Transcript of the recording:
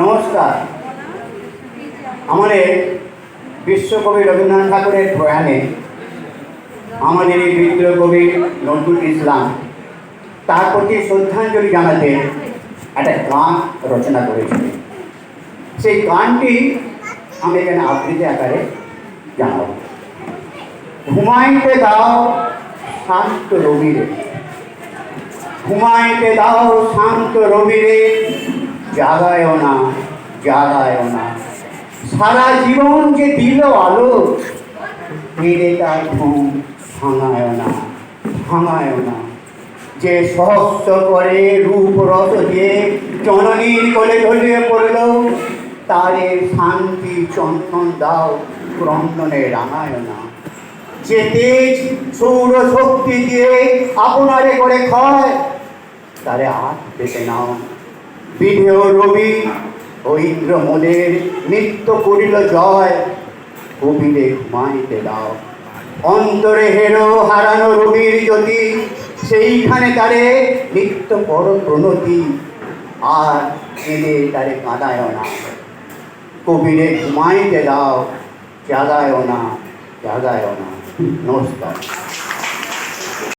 নমস্কার। আমাদের বিশ্বকবি রবীন্দ্রনাথ ঠাকুরের প্রয়াণে আমাদের এই বিদ্রোহ কবি নজরুল ইসলাম তার প্রতি শ্রদ্ধাঞ্জলি জানাতে একটা গান রচনা করেছিলেন সেই গানটি আমি এখানে আবৃত্তি আকারে জানাব। ঘুমাইতে দাও শান্ত রবিরে। ঘুমাইতে দাও, শান্ত রবিরে। জাগায়ও না জাগায়ও না। সারা জীবন যে দিল আলো ফিরে তার ঘুম ভাঙায় না ভাঙায় না। যে সহস্র করে রূপ রস দিয়ে জননীর কোলে ঢলিয়ে পড়ল, তারে শান্তি চন্দন দাও, ক্রন্দনে রাঙায় না। যে তেজ সৌর শক্তি দিয়ে আপনারে করে ক্ষয় তারে হাত পেতে নাও বিধেয় রবি ও ইন্দ্র মোদের নিত্য করিল জয়, কবিরে ঘুমাইতে দাও। অন্তরে হেরো হারানো রবির জ্যোতি, সেইখানে তারে নিত্য পর প্রণতি, আর কেঁদে তারে কাঁদায় না। কবিরে ঘুমাইতে দাও জাগায় না জাগায় না। নমস্কার।